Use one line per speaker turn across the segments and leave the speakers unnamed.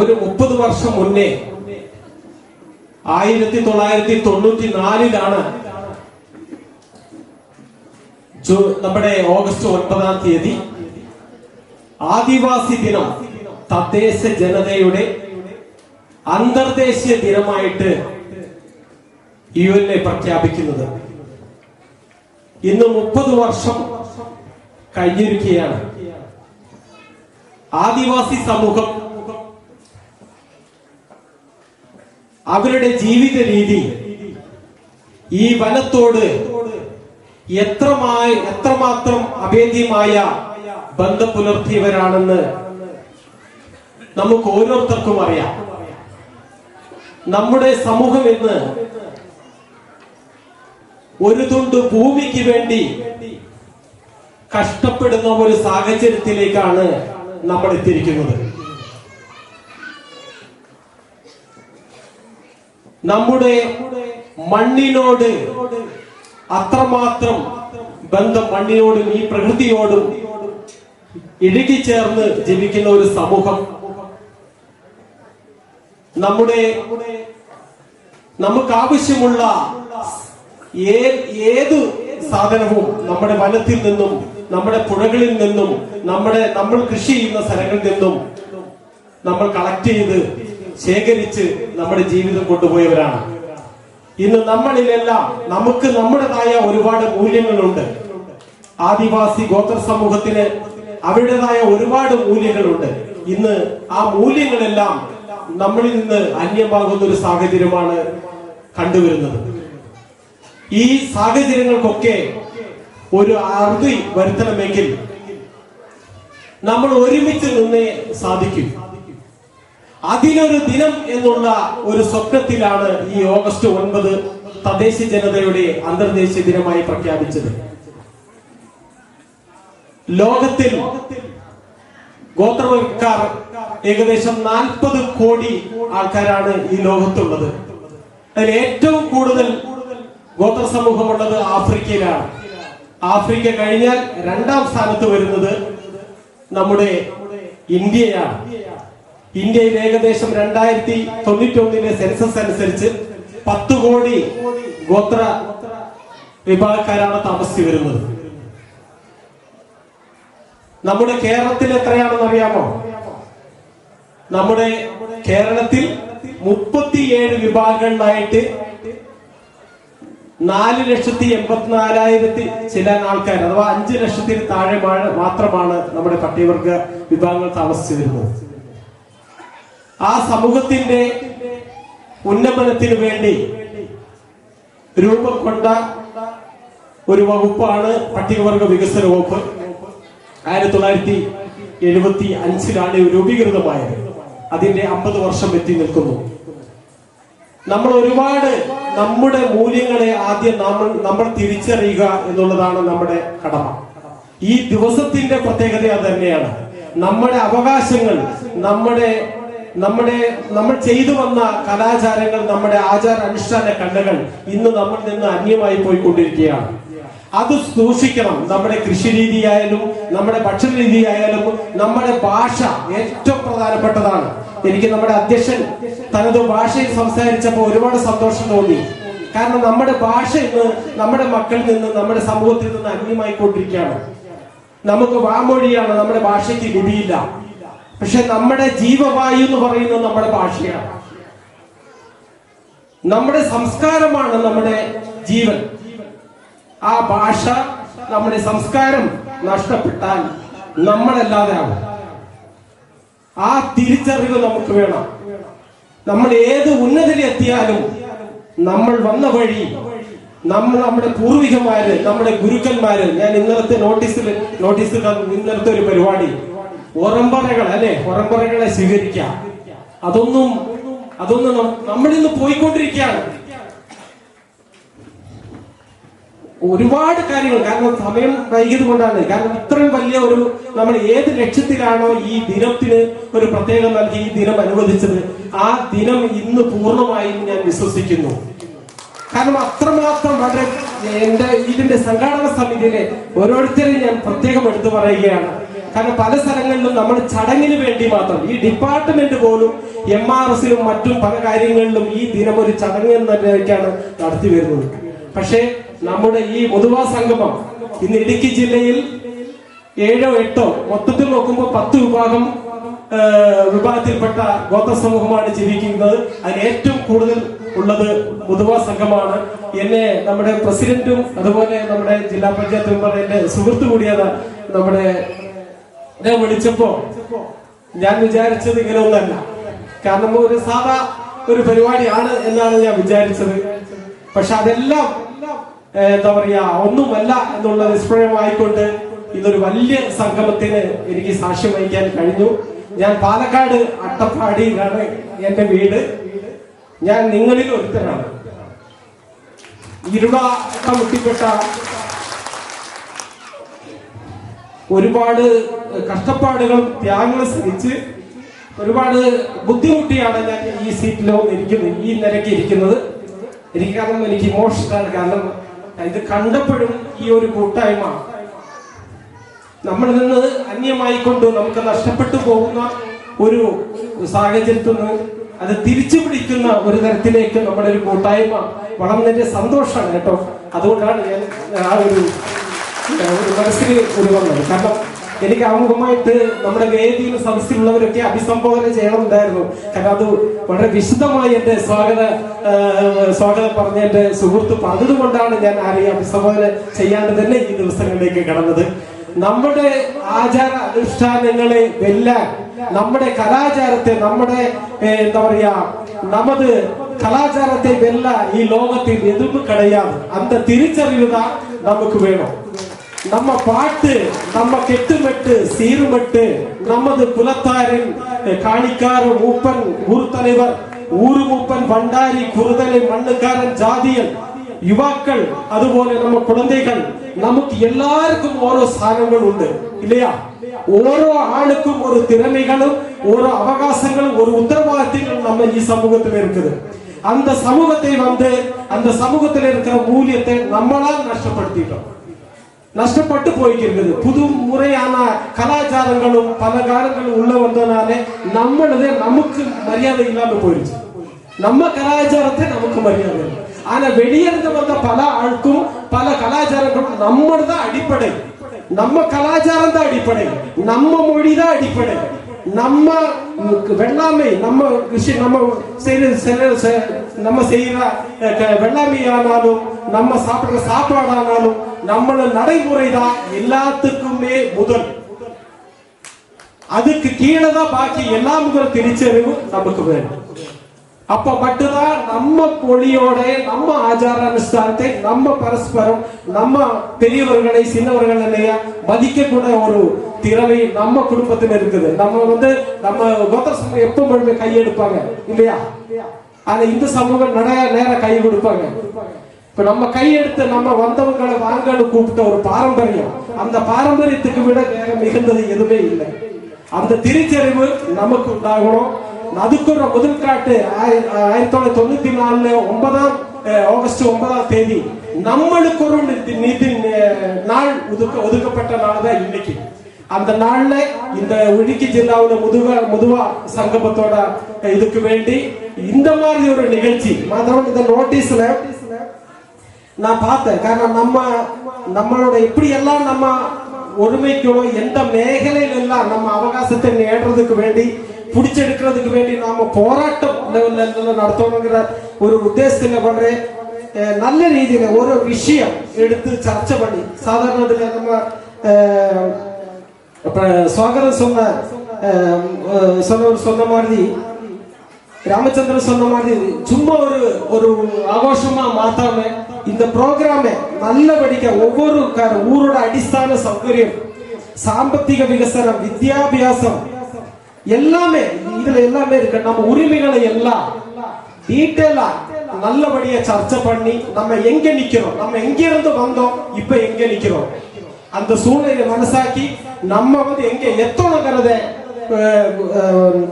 ഒരു മുപ്പത് വർഷം മുന്നേ ആയിരത്തി തൊള്ളായിരത്തി തൊണ്ണൂറ്റി നാലിലാണ് നമ്മുടെ ഓഗസ്റ്റ് ഒൻപതാം തീയതി ആദിവാസി ദിനം തദ്ദേശ ജനതയുടെ അന്തർദേശീയ ദിനമായിട്ട് യു എൻ എ പ്രഖ്യാപിക്കുന്നത്. ഇന്ന് മുപ്പത് വർഷം കഴിഞ്ഞിരിക്കുകയാണ്. ആദിവാസി സമൂഹം അവരുടെ ജീവിത രീതി ഈ വനത്തോട് എത്രമായി എത്രമാത്രം അഭേദ്യമായ ബന്ധം പുലർത്തിയവരാണെന്ന് നമുക്ക് ഓരോരുത്തർക്കും അറിയാം. നമ്മുടെ സമൂഹം ഇന്ന് ഒരു തുണ്ട് ഭൂമിക്ക് വേണ്ടി കഷ്ടപ്പെടുന്ന ഒരു സാഹചര്യത്തിലേക്കാണ് നമ്മൾ എത്തിയിരിക്കുന്നത്. നമ്മുടെ മണ്ണിനോട് അത്രമാത്രം ബന്ധം മണ്ണിനോടും ഈ പ്രകൃതിയോടും ഇടുകിച്ചേർന്ന് ജീവിക്കുന്ന ഒരു സമൂഹം. നമ്മുടെ നമുക്ക് ആവശ്യമുള്ള ഏത് സാധനവും നമ്മുടെ വനത്തിൽ നിന്നും നമ്മുടെ പുഴകളിൽ നിന്നും നമ്മുടെ നമ്മൾ കൃഷി ചെയ്യുന്ന സ്ഥലങ്ങളിൽ നിന്നും നമ്മൾ കളക്ട് ചെയ്ത് ശേഖരിച്ച് നമ്മുടെ ജീവിതം കൊണ്ടുപോയവരാണ്. ഇന്ന് നമ്മളിലെല്ലാം നമുക്ക് നമ്മുടേതായ ഒരുപാട് മൂല്യങ്ങളുണ്ട്. ആദിവാസി ഗോത്ര സമൂഹത്തിന് അവരുടേതായ ഒരുപാട് മൂല്യങ്ങളുണ്ട്. ഇന്ന് ആ മൂല്യങ്ങളെല്ലാം നമ്മളിൽ നിന്ന് അന്യമാകുന്ന ഒരു സാഹചര്യമാണ് കണ്ടുവരുന്നത്. ഈ സാഹചര്യങ്ങൾക്കൊക്കെ ഒരു അറുതി വരുത്തണമെങ്കിൽ നമ്മൾ ഒരുമിച്ച് നിന്നേ സാധിക്കും. അതിനൊരു ദിനം എന്നുള്ള ഒരു സ്വപ്നത്തിലാണ് ഈ ഓഗസ്റ്റ് ഒൻപത് തദ്ദേശ ജനതയുടെ അന്തർദേശീയ ദിനമായി പ്രഖ്യാപിച്ചത്. ലോകത്തിൽ ഗോത്രവർക്കാർ ഏകദേശം നാൽപ്പത് കോടി ആൾക്കാരാണ് ഈ ലോകത്തുള്ളത്. അതിൽ ഏറ്റവും കൂടുതൽ ഗോത്ര സമൂഹമുള്ളത് ആഫ്രിക്കയിലാണ്. ആഫ്രിക്ക കഴിഞ്ഞാൽ രണ്ടാം സ്ഥാനത്ത് വരുന്നത് നമ്മുടെ ഇന്ത്യയാണ്. ഇന്ത്യയിൽ ഏകദേശം രണ്ടായിരത്തി തൊണ്ണൂറ്റി ഒന്നിലെ സെൻസസ് അനുസരിച്ച് പത്ത് കോടി ഗോത്ര വിഭാഗക്കാരാണ് താമസിച്ചു വരുന്നത്. നമ്മുടെ കേരളത്തിൽ എത്രയാണെന്ന് അറിയാമോ? നമ്മുടെ കേരളത്തിൽ മുപ്പത്തിയേഴ് വിഭാഗങ്ങളിലായിട്ട് നാല് ലക്ഷത്തി എൺപത്തിനാലായിരത്തി ചില ആൾക്കാർ അഥവാ അഞ്ച് ലക്ഷത്തിന് താഴെ മാത്രമാണ് നമ്മുടെ പട്ടികവർഗ വിഭാഗങ്ങൾ താമസിച്ചു വരുന്നത്. ആ സമൂഹത്തിന്റെ ഉന്നമനത്തിന് വേണ്ടി രൂപം കൊണ്ട ഒരു വകുപ്പാണ് പട്ടികവർഗ വികസന വകുപ്പ്. ആയിരത്തി തൊള്ളായിരത്തി എഴുപത്തി അഞ്ചിലാണ് രൂപീകൃതമായത്. അതിന്റെ അമ്പത് വർഷം എത്തി നിൽക്കുന്നു. നമ്മൾ ഒരുപാട് നമ്മുടെ മൂല്യങ്ങളെ ആദ്യം നമ്മൾ നമ്മൾ തിരിച്ചറിയുക എന്നുള്ളതാണ് നമ്മുടെ കടമ. ഈ ദിവസത്തിന്റെ പ്രത്യേകത അത് തന്നെയാണ്. നമ്മുടെ അവകാശങ്ങൾ നമ്മുടെ നമ്മുടെ നമ്മൾ ചെയ്തു വന്ന കലാചാരങ്ങൾ നമ്മുടെ ആചാര അനുഷ്ഠാന കണ്ണുകൾ ഇന്ന് നമ്മൾ നിന്ന് അന്യമായി പോയിക്കൊണ്ടിരിക്കുകയാണ്. അത് സൂക്ഷിക്കണം. നമ്മുടെ കൃഷി നമ്മുടെ ഭക്ഷണ നമ്മുടെ ഭാഷ ഏറ്റവും പ്രധാനപ്പെട്ടതാണ്. എനിക്ക് നമ്മുടെ അധ്യക്ഷൻ തനത് ഭാഷയിൽ സംസാരിച്ചപ്പോൾ ഒരുപാട് സന്തോഷം തോന്നി. കാരണം നമ്മുടെ ഭാഷ ഇന്ന് നമ്മുടെ മക്കളിൽ നിന്ന് നമ്മുടെ സമൂഹത്തിൽ നിന്ന് അന്യമായിക്കൊണ്ടിരിക്കുകയാണ്. നമുക്ക് വാമൊഴിയാണ് നമ്മുടെ ഭാഷയ്ക്ക് ലിപിയില്ല പക്ഷെ നമ്മുടെ ജീവവായു എന്ന് പറയുന്നത് നമ്മുടെ ഭാഷയാണ്. നമ്മുടെ സംസ്കാരമാണ് നമ്മുടെ ജീവൻ. ആ ഭാഷ നമ്മുടെ സംസ്കാരം നഷ്ടപ്പെട്ടാൽ നമ്മളല്ലാതെ ആവും ആ തിരിച്ചറിവ് നമുക്ക് വേണം. നമ്മൾ ഏത് ഉന്നതിയിലെത്തിയാലും നമ്മൾ വന്ന വഴി നമ്മൾ നമ്മുടെ പൂർവികന്മാര് നമ്മുടെ ഗുരുക്കന്മാര് ഞാൻ ഇന്നലത്തെ നോട്ടീസിൽ നോട്ടീസിൽ ഇന്നലത്തെ ഒരു പരിപാടി ഒറമ്പറകൾ അല്ലെ? ഉറമ്പറകളെ സ്വീകരിക്കാം. അതൊന്നും അതൊന്നും നമ്മളിൽ നമ്മളിന്ന് പോയിക്കൊണ്ടിരിക്കുകയാണ്. ഒരുപാട് കാര്യങ്ങൾ കാരണം സമയം വൈകിയത് കൊണ്ടാണ്. കാരണം ഇത്രയും വലിയ ഒരു നമ്മൾ ഏത് ലക്ഷ്യത്തിലാണോ ഈ ദിനത്തിന് ഒരു പ്രത്യേകം നൽകി ഈ ദിനം അനുവദിച്ചത് ആ ദിനം ഇന്ന് പൂർണമായും ഞാൻ വിശ്വസിക്കുന്നു. കാരണം അത്രമാത്രം വളരെ എന്റെ ഇതിന്റെ സംഘാടന സമിതിയിലെ ഓരോരുത്തരെയും ഞാൻ പ്രത്യേകം എടുത്തു പറയുകയാണ്. കാരണം പല സ്ഥലങ്ങളിലും നമ്മൾ ചടങ്ങിന് വേണ്ടി മാത്രം ഈ ഡിപ്പാർട്ട്മെന്റ് പോലും എം ആർ എസിലും മറ്റും പല കാര്യങ്ങളിലും ഈ ദിനം ഒരു ചടങ്ങ് എന്ന എന്നൊക്കെയാണ് നടത്തി വരുന്നത്. പക്ഷേ നമ്മുടെ ഈ പൊതുവാ സംഗമം ഇന്ന് ഇടുക്കി ജില്ലയിൽ ഏഴോ എട്ടോ മൊത്തത്തിൽ നോക്കുമ്പോൾ പത്ത് വിഭാഗം വിഭാഗത്തിൽപ്പെട്ട ഗോത്ര സമൂഹമാണ് ജീവിക്കുന്നത്. അതിന് ഏറ്റവും കൂടുതൽ ഉള്ളത് മുതുവാ സംഘമാണ് എന്നെ നമ്മുടെ പ്രസിഡന്റും അതുപോലെ നമ്മുടെ ജില്ലാ പഞ്ചായത്ത് മെമ്പർ എന്റെ സുഹൃത്തു കൂടിയാണ് നമ്മുടെ എന്നെ വിളിച്ചപ്പോ ഞാൻ വിചാരിച്ചത് ഇങ്ങനെ ഒന്നല്ല. കാരണം ഒരു സാധാ ഒരു പരിപാടിയാണ് എന്നാണ് ഞാൻ വിചാരിച്ചത്. പക്ഷെ അതെല്ലാം എന്താ പറയാ ഒന്നുമല്ല എന്നുള്ള നിഷ്പ്രയമായിക്കൊണ്ട് ഇതൊരു വലിയ സംഗമത്തിന് എനിക്ക് സാക്ഷ്യം വഹിക്കാൻ കഴിഞ്ഞു. ഞാൻ പാലക്കാട് അട്ടപ്പാടിയിലാണ് എന്റെ വീട്. ഞാൻ നിങ്ങളിൽ ഒരുത്തരാണ് ഇരുള മുട്ടിപ്പെട്ട ഒരുപാട് കഷ്ടപ്പാടുകളും ത്യാഗങ്ങളും സഹിച്ച് ഒരുപാട് ബുദ്ധിമുട്ടിയാണ് ഞാൻ ഈ സീറ്റിലോ ഇരിക്കുന്നത് ഈ നിലയ്ക്ക് ഇരിക്കുന്നത്. എനിക്ക് കാരണം എനിക്ക് ഇമോഷണലാണ് കാരണം ഇത് കണ്ടപ്പോഴും ഈ ഒരു കൂട്ടായ്മ. നമ്മളിൽ നിന്ന് അന്യമായിക്കൊണ്ട് നമുക്ക് നഷ്ടപ്പെട്ടു പോകുന്ന ഒരു സാഹചര്യത്തിൽ നിന്ന് അത് തിരിച്ചു പിടിക്കുന്ന ഒരു തരത്തിലേക്ക് നമ്മുടെ ഒരു കൂട്ടായ്മ വളർന്നതിന്റെ സന്തോഷമാണ് കേട്ടോ. അതുകൊണ്ടാണ് ഞാൻ ആ ഒരു ഒരു മനസ്സിൽ ഒരു വന്നത് കാരണം എനിക്ക് ആമുഖമായിട്ട് നമ്മുടെ വേദിയിൽ സദസ്സിലുള്ളവരൊക്കെ അഭിസംബോധന ചെയ്യണമെന്നുണ്ടായിരുന്നു കാരണം അത് വളരെ വിശദമായി എന്റെ സ്വാഗത ആ, സ്വാഗതം പറഞ്ഞ എന്റെ സുഹൃത്ത് പറഞ്ഞതുകൊണ്ടാണ് ഞാൻ ആരെയും അഭിസംബോധന ചെയ്യാണ്ട് തന്നെ ഈ ദിവസങ്ങളിലേക്ക് കടന്നത് നമ്മുടെ ആചാര അനുഷ്ഠാനങ്ങളെ വെല്ലാൻ നമ്മുടെ കലാചാരത്തെ നമ്മുടെ ഏ, എന്താ പറയാ நமது கலாச்சாரத்தை வெல்ல ഈ ലോകത്തിൽ എതും கிடையாது அந்த തിരിച്ചറിവ് നമുക്ക് വേണം நம்ம பாட்டு நம்ம கெட்டுமெட்டு சீருமெட்டு நமது குலத்தாரின் காணிக்கார மூப்பன் ஊர் தலைவர் ஊரு மூப்பன் பண்டாரி குருதலை மண்ணுக்காரன் ஜாதியன் யுவாக்கள் அதுபோல நம்ம குழந்தைகள் நமக்கு எல்லாருக்கும் ஓரோ சாரங்கள் உண்டு இல்லையா? ஓரோ ஆளுக்கும் ஒரு திறமைகளும் ஒரு அவகாசங்களும் ஒரு ഉത്തരവാദിത്തങ്ങളും நம்ம இ சமூகத்தில் இருக்குது. அந்த சமூகத்தை வந்து அந்த சமூகத்தில் இருக்கிற மூலியத்தை நம்மளால் நஷ்டப்படுத்திட்டோம். நஷ்டப்பட்டு போய்க்கிறது புது முறையான கலாச்சாரங்களும் பல காலங்களும் உள்ள வந்தனாலே நம்மளது நமக்கு மரியாதை இல்லாம போயிடுச்சு நம்ம கலாச்சாரத்தை நமக்கு மரியாதை இல்லை. ஆனா வெளியிருந்து வந்த பல ஆட்கும் பல கலாச்சாரங்களும் நம்மளது தான் அடிப்படை. நம்ம கலாச்சாரம் தான் அடிப்படை. நம்ம மொழி தான் அடிப்படை. நம்ம வெள்ளாமை நம்ம விஷயம் நம்ம செய்யற செ- நம்ம செய்யற வெள்ளாமை ஆனாலும் நம்ம சாப்பிடுற சாப்பாடானாலும் நம்மள நடைமுறை தான் எல்லாத்துக்குமே முதல். அதுக்கு கீழே தான் பாக்கி முதல் திருச்சறிவு நமக்கு வேணும். அப்ப மட்டும்தான் நம்ம மொழியோட நம்ம ஆச்சார அனுஷ்டானத்தை நம்ம பரஸ்பரம் நம்ம பெரியவர்களை சின்னவர்கள் இல்லையா மதிக்கக்கூடிய ஒரு திறமை நம்ம குடும்பத்தில் இருக்குது. நம்ம வந்து நம்ம கோத்திர சமூகம் எப்ப முழுமை கையெடுப்பாங்க இல்லையா? ஆனா இந்த சமூகம் நிறைய நேரம் கை கொடுப்பாங்க. இப்ப நம்ம கையெடுத்து நம்ம வந்தவங்களை வாங்கன்னு கூப்பிட்ட ஒரு பாரம்பரியம் அந்த பாரம்பரியத்துக்கு விட வேற மிகுந்தது எதுவுமே இல்லை. அந்த திருச்சறிவு நமக்கு உண்டாகணும். அதுக்கு ஒரு முதல் காட்டு ஆயிரத்தி தொள்ளாயிரத்தி தொண்ணூத்தி நாலுல ஒன்பதாம் ஆகஸ்ட் ஒன்பதாம் தேதி நம்மளுக்கு ஒரு நிதி- நாள் ஒதுக்க ஒதுக்கப்பட்ட நாள் தான் இன்னைக்கு. அந்த நாள்ல இந்த இடுக்கி ஜில்லாவுல முதுவ முதுவா சங்கமத்தோட இதுக்கு வேண்டி இந்த மாதிரி ஒரு நிகழ்ச்சி மாத்திரம் இந்த நோட்டீஸ்ல நான் பார்த்தேன். காரணம் நம்ம நம்மளோட எப்படி எல்லாம் நம்ம ஒருமைக்கோ எந்த மேகலையில எல்லாம் நம்ம அவகாசத்தை நேடுறதுக்கு வேண்டி பிடிச்செடுக்கிறதுக்கு வேண்டி நாம போராட்டம் நடத்தணுங்கிற ஒரு உத்தேசத்தில் பண்றேன் நல்ல ரீதியில் ஒரு விஷயம் எடுத்து சர்ச்சை பண்ணி சாதாரணத்தில் நம்ம சுவாகரன் சொன்ன சொன்னவர் சொன்ன மாதிரி ராமச்சந்திரன் சொன்ன மாதிரி சும்மா ஒரு ஒரு ஆഘോഷமா மாத்தாம இந்த പ്രോഗ്രാമെ നല്ലപടിക്ക് ഒവ്വൊരു ஊரோட அடிஸ்தான சௌகரியம் സാമ്പത്തിക വികസനം വിദ്യാഭ്യാസം எல்லாமே இதுல எல்லாமே இருக்கு. நம்ம உரிமைகளை எல்லாம் டீட்டெயிலா நல்லபடியா சர்ச்சை பண்ணி நம்ம எங்க நிக்கிறோம்? நம்ம எங்க இருந்து வந்தோம்? இப்ப எங்க நிக்கிறோம்? அந்த சூழ்நிலை மனசாக்கி நம்ம வந்து எங்க எத்தணுங்கிறத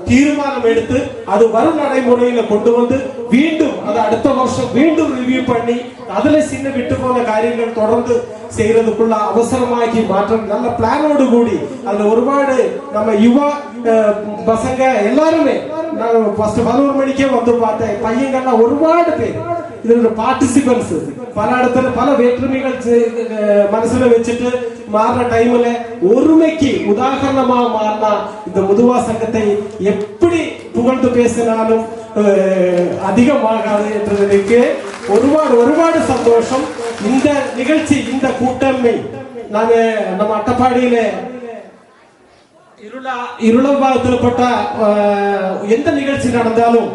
தீர்மானம் எடுத்து அது வரும் நடைமுறையில கொண்டு வந்து மீண்டும் அதை அடுத்த வருஷம் மீண்டும் ரிவ்யூ பண்ணி அதுல சின்ன விட்டு போன காரியங்கள் தொடர்ந்து செய்யறதுக்குள்ள அவசரமாக்கி மாற்றம் நல்ல பிளானோடு கூடி அதுல ஒருபாடு நம்ம யுவா பசங்க எல்லாருமே நான் ஃபர்ஸ்ட் பதினோரு மணிக்கே வந்து பார்த்தேன் பையங்கள்லாம் ஒருபாடு பேர். இதுல பார்ட்டிசிபென்ட்ஸ் പലയിടത്തും പല വേറ്റുമകൾ மனசுல வச்சுட்டு മാറുന്ന ടൈമില് ஒருமைக்கு ഉദാഹരണമാ மாறினா இந்த முதுவா சங்கத்தை எப்படி புகழ்ந்து பேசினாலும் அதிகமாகாது என்றதற்கு ஒருபாடு ஒருபாடு சந்தோஷம். இந்த நிகழ்ச்சி இந்த கூட்டமை நாங்க நம்ம அட்டப்பாடியில இருளா இருளம்பாக திருப்பட்ட எந்த நிகழ்ச்சி நடந்தாலும்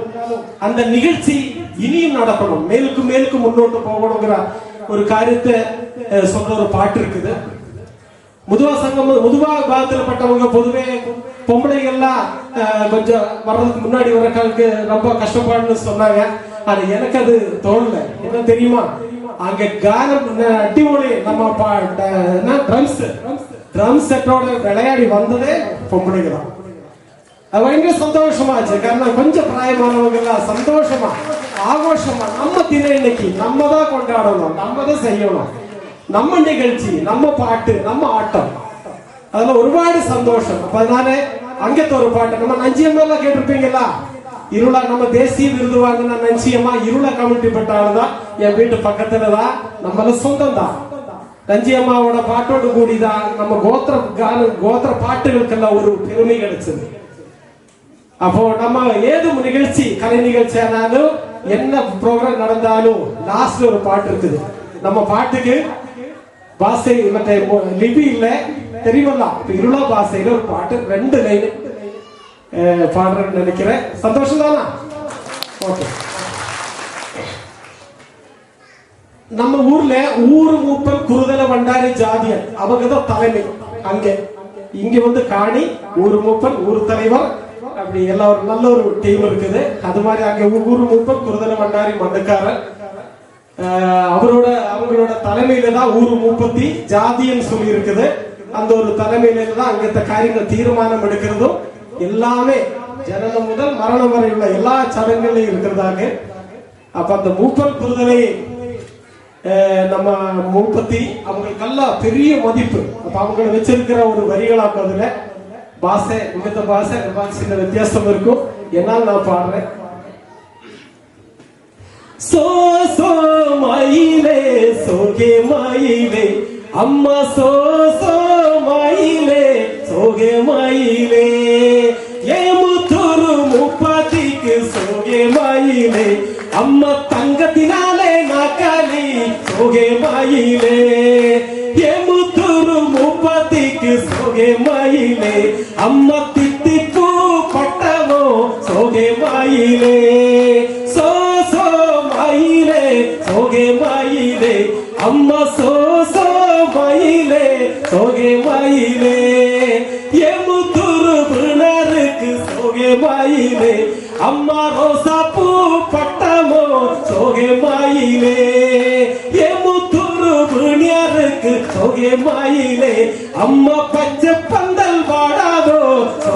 அந்த நிகழ்ச்சி இனியும் நடக்கணும் மேலுக்கு மேலுக்கு முன்னோட்டு போகணுங்கிற ஒரு காரியத்தை சொல்ற ஒரு பாட்டு இருக்குது. முதுவா சங்கம் முதுவா விபாகத்தில்பட்டவங்க பொதுவே பொம்பளைகள்லாம் அஹ், கொஞ்சம் வர்றதுக்கு முன்னாடி வரக்காலுக்கு ரொம்ப கஷ்டப்பாடுன்னு சொன்னாங்க. அது எனக்கு அது தோணல. என்ன தெரியுமா? அங்க கானம் அடிமொழி நம்ம ட்ரம்ஸ் ட்ரம் செட்டோட விளையாடி வந்ததே பொம்பளைங்க தான் அது பயங்கர சந்தோஷமாச்சு காரணம் கொஞ்சம் பிராயமானவங்க எல்லாம் சந்தோஷமா. ஆகோஷமா நம்ம தின இன்னைக்கு நம்ம தான் கொண்டாடணும் நம்ம தான் செய்யணும். நம்ம நிகழ்ச்சி நம்ம பாட்டு நம்ம ஆட்டம். அதுல ஒருபாடு சந்தோஷம். அப்ப அதனால அங்கத்த ஒரு பாட்டு நம்ம நஞ்சியம்மா எல்லாம் கேட்டிருப்பீங்களா? இருளா நம்ம தேசிய விருது வாங்கின நஞ்சியம்மா இருள கமிட்டி பட்ட என் வீட்டு பக்கத்துல தான் நம்மள சொந்தம் தான் நஞ்சியம்மாவோட பாட்டோடு கூடிதான் நம்ம கோத்திர கான கோத்திர பாட்டுகளுக்கெல்லாம் ஒரு பெருமை கிடைச்சது. அப்போ நம்ம ஏது நிகழ்ச்சி கலை நிகழ்ச்சி ஆனாலும் என்ன ப்ரோக்ராம் நடந்தாலும் லாஸ்ட்ல ஒரு பாட்டு இருக்குது. நம்ம பாட்டுக்கு பாசை மற்ற லிபி இல்ல தெரியுமல்ல? இப்ப பாசையில ஒரு பாட்டு ரெண்டு லைன் பாடுறேன்னு நினைக்கிறேன். சந்தோஷம் தானா? ஓகே நம்ம ஊர்ல ஊரு மூப்பன் குருதல வண்டாரி ஜாதியன் அவங்க தான் தலைமை. அங்கே. இங்க வந்து காணி ஊரு மூப்பன் ஊர் தலைவர் அப்படி எல்லா ஒரு நல்ல ஒரு டீம் இருக்குது. அது மாதிரி அங்கே ஊர் ஊரு மூப்பன் குருதல வண்டாரி மண்ணுக்காரன் அவரோட அவங்களோட தலைமையில தான் ஊர் மூப்பத்தி ஜாதின்னு சொல்லி இருக்குது. அந்த ஒரு தலைமையில தான் அங்கத்த காரியங்கள் தீர்மானம் எடுக்கிறதும் எல்லாமே ஜனனம் முதல் மரணம் வரை உள்ள எல்லா சடங்குகளையும் இருக்கிறதாக. அப்ப அந்த மூப்பன் குருதனை நம்ம மூப்பத்தி அவங்களுக்கெல்லாம் பெரிய மதிப்பு. அப்ப அவங்களை வச்சிருக்கிற ஒரு வரிகளாக்கும் ഭാഷ ഇങ്ങനത്തെ ഭാഷ അഡ്വാൻസിന്റെ വ്യത്യാസം വരക്കും എന്നാൽ നാം പാടുറേ സോ സോ മയിലേ സോകെ മയിലേ അമ്മ സോ സോ മയിലേ സോകെ മയിലേ ஏமுத்தொரு முப்பாத்திக்கு சோகே மயிலே அம்மா தங்கத்தினாலே நாக்காலி சோகே மயிலே மயிலே அம்மா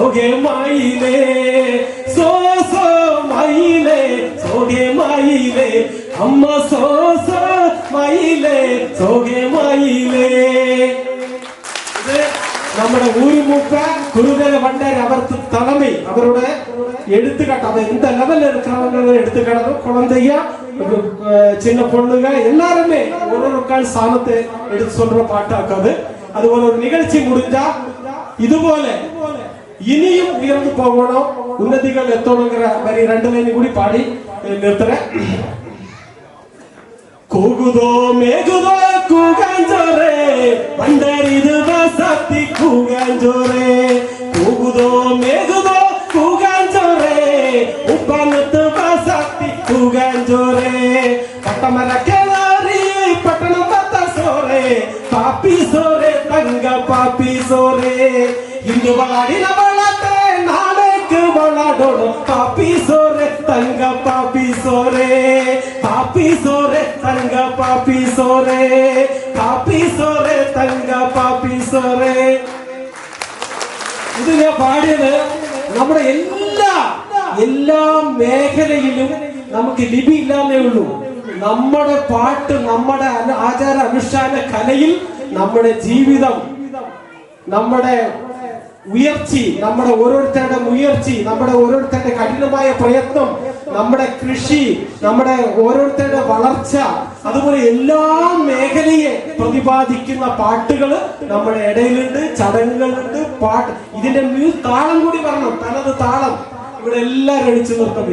சோகே மாயிலே சோ சோ மாயிலே சோகே மாயிலே அம்மா சோ சோ மாயிலே சோகே மாயிலே நம்மட ஊரி மூப்ப குருதேவ பண்டர் அவர் தலைமை அவரோட எடுத்துக்காட்டு அவன் எந்த லெவல்ல இருக்கிறவங்க எடுத்துக்காட்டும் குழந்தையா சின்ன பொண்ணுங்க எல்லாருமே ஒரு ஒரு கால் சாணத்தை எடுத்து சொல்ற பாட்டாக்காது அது ஒரு ஒரு நிகழ்ச்சி முடிஞ்சா இது போல இனியும் உயர்ந்து போகணும். உன்னதிகள் எத்தணுங்கிற மாதிரி ரெண்டு லைன் கூடி பாடி நிறுத்துறேன். கூகுதோ மேகுதோ கூகாஞ்சோரே. பண்டரிது சக்தி கூகாஞ்சோரே. கூகுதோ மேகுதோ கூகாஞ்சோரே. உப்பனத்து சக்தி கூகாஞ்சோரே. கட்டமர கேளாரி பட்டணம் பத்த சோரே. பாப்பி சோரே தங்க பாப்பி சோரே. இந்து வாடி நம்ம പാപ്പീസോറെ തങ്ക പാപ്പീസോറെ പാപ്പീസോറെ തങ്ക പാപ്പീസോറെ പാപ്പീസോറെ തങ്ക പാപ്പീസോറെ ഇത് ഞാൻ പാടിയത് നമ്മുടെ എല്ലാ എല്ലാ മേഖലയിലും നമുക്ക് ലിപി ഇല്ലാന്നേ ഉള്ളൂ. നമ്മുടെ പാട്ട് നമ്മുടെ ആചാര അനുഷ്ഠാന കലയിൽ നമ്മുടെ ജീവിതം നമ്മുടെ ഉയർച്ചി നമ്മുടെ ഓരോരുത്തരുടെ ഉയർച്ചി നമ്മുടെ ഓരോരുത്തരുടെ കഠിനമായ പ്രയത്നം നമ്മുടെ കൃഷി നമ്മുടെ ഓരോരുത്തരുടെ വളർച്ച അതുപോലെ എല്ലാ മേഖലയെ പ്രതിപാദിക്കുന്ന പാട്ടുകൾ നമ്മുടെ ഇടയിലുണ്ട് ചടങ്ങുകളുണ്ട് പാട്ട്. ഇതിന്റെ താളം കൂടി പറഞ്ഞു തനത് താളം. ഇവിടെ എല്ലാവരും അടിച്ചു നിർത്താൻ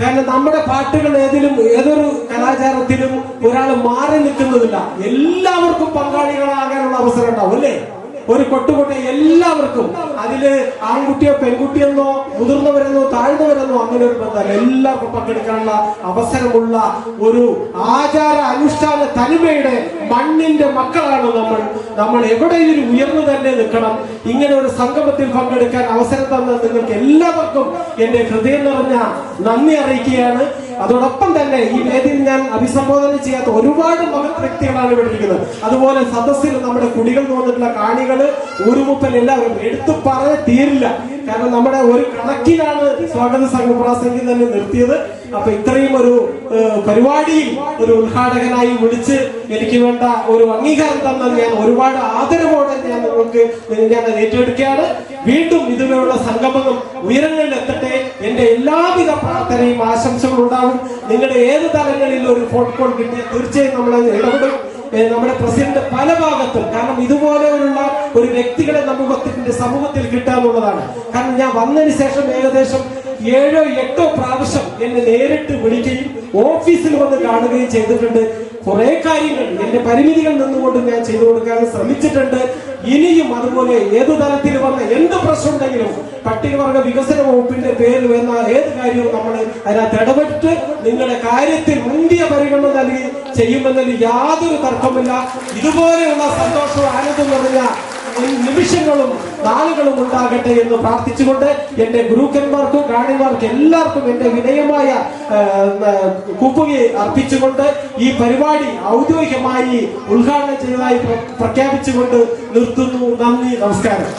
കാരണം നമ്മുടെ പാട്ടുകൾ ഏതിലും ഏതൊരു കലാചാരത്തിലും ഒരാൾ മാറി നിൽക്കുന്നതില്ല. എല്ലാവർക്കും പങ്കാളികളാകാനുള്ള അവസരം ഉണ്ടാവും അല്ലേ? ഒരു കൊട്ടുകൊട്ടെ എല്ലാവർക്കും അതിൽ ആൺകുട്ടിയോ പെൺകുട്ടിയെന്നോ മുതിർന്നവരെന്നോ താഴ്ന്നവരെന്നോ അങ്ങനെ ഒരു ബന്ധമല്ല എല്ലാവർക്കും പങ്കെടുക്കാനുള്ള അവസരമുള്ള ഒരു ആചാര അനുഷ്ഠാന തനിമയുടെ മണ്ണിന്റെ മക്കളാണ് നമ്മൾ. നമ്മൾ എവിടെയെങ്കിലും ഉയർന്നു തന്നെ നിൽക്കണം. ഇങ്ങനെ ഒരു സംഗമത്തിൽ പങ്കെടുക്കാൻ അവസരം തന്ന നിങ്ങൾക്ക് എല്ലാവർക്കും എന്റെ ഹൃദയം നിറഞ്ഞ നന്ദി അറിയിക്കുകയാണ്. അതോടൊപ്പം തന്നെ ഈ വേദിയിൽ ഞാൻ അഭിസംബോധന ചെയ്യാത്ത ഒരുപാട് മഹത് വ്യക്തികളാണ് ഇവിടെ ഇരിക്കുന്നത്. അതുപോലെ സദസ്സിൽ നമ്മുടെ കുടികൾ തോന്നിട്ടുള്ള കാണികൾ ഊരുമുപ്പൽ എല്ലാവരും എടുത്തു പറഞ്ഞ തീരില്ല. കാരണം നമ്മുടെ ഒരു കണക്കിലാണ് സ്വാഗത സംഘപ്രാസംഗം തന്നെ നിർത്തിയത്. അപ്പൊ ഇത്രയും ഒരു പരിപാടിയിൽ ഒരു ഉദ്ഘാടകനായി വിളിച്ച് എനിക്ക് വേണ്ട ഒരു അംഗീകാരം തന്ന ഞാൻ ഒരുപാട് ആദരവോടെ ഞാൻ നിങ്ങൾക്ക് ഞാൻ ഏറ്റെടുക്കുകയാണ്. വീണ്ടും ഇതുപോലുള്ള സംഗമങ്ങൾ ഉയരങ്ങളിൽ എത്തട്ടെ എന്റെ എല്ലാവിധ പ്രാർത്ഥനയും ആശംസകളും ഉണ്ടാവും നിങ്ങളുടെ ഏത് തലങ്ങളിൽ ഒരു ഫോൺ കോൾ കിട്ടിയാൽ തീർച്ചയായും നമ്മൾ ഇടപെടും. നമ്മുടെ പ്രസിഡന്റ് പല ഭാഗത്തും കാരണം ഇതുപോലെയുള്ള ഒരു വ്യക്തികളെ നമുക്കത്തിന്റെ സമൂഹത്തിൽ കിട്ടാമെന്നുള്ളതാണ് കാരണം ഞാൻ വന്നതിന് ശേഷം ഏകദേശം ഏഴോ എട്ടോ പ്രാവശ്യം എന്നെ നേരിട്ട് വിളിക്കുകയും ഓഫീസിൽ വന്ന് കാണുകയും ചെയ്തിട്ടുണ്ട്. കുറെ കാര്യങ്ങൾ എന്റെ പരിമിതികൾ നിന്നുകൊണ്ട് ഞാൻ ചെയ്തു കൊടുക്കാൻ ശ്രമിച്ചിട്ടുണ്ട്. ഇനിയും അതുപോലെ ഏതു തലത്തിൽ വന്ന എന്ത് പ്രശ്നം ഉണ്ടെങ്കിലും പട്ടികവർഗ വികസന വകുപ്പിന്റെ പേരിൽ വന്ന ഏത് കാര്യവും നമ്മൾ അതിനകത്ത് ഇടപെട്ട് നിങ്ങളുടെ കാര്യത്തിൽ മുന്തിയ പരിഗണന നൽകി ചെയ്യുമെന്നതിൽ യാതൊരു തർക്കമില്ല ഇതുപോലെയുള്ള സന്തോഷവും ആനന്ദം നിറഞ്ഞ നിമിഷങ്ങളും നാളുകളും ഉണ്ടാകട്ടെ എന്ന് പ്രാർത്ഥിച്ചുകൊണ്ട് എന്റെ ഗുരുക്കന്മാർക്കും കാണിമാർക്കും എല്ലാവർക്കും എന്റെ വിനയമായ ആ, ആ, കുപ്പുകി അർപ്പിച്ചുകൊണ്ട് ഈ പരിപാടി ഔദ്യോഗികമായി ഉദ്ഘാടനം ചെയ്തതായി പ്രഖ്യാപിച്ചുകൊണ്ട് നിർത്തുന്നു. നന്ദി നമസ്കാരം.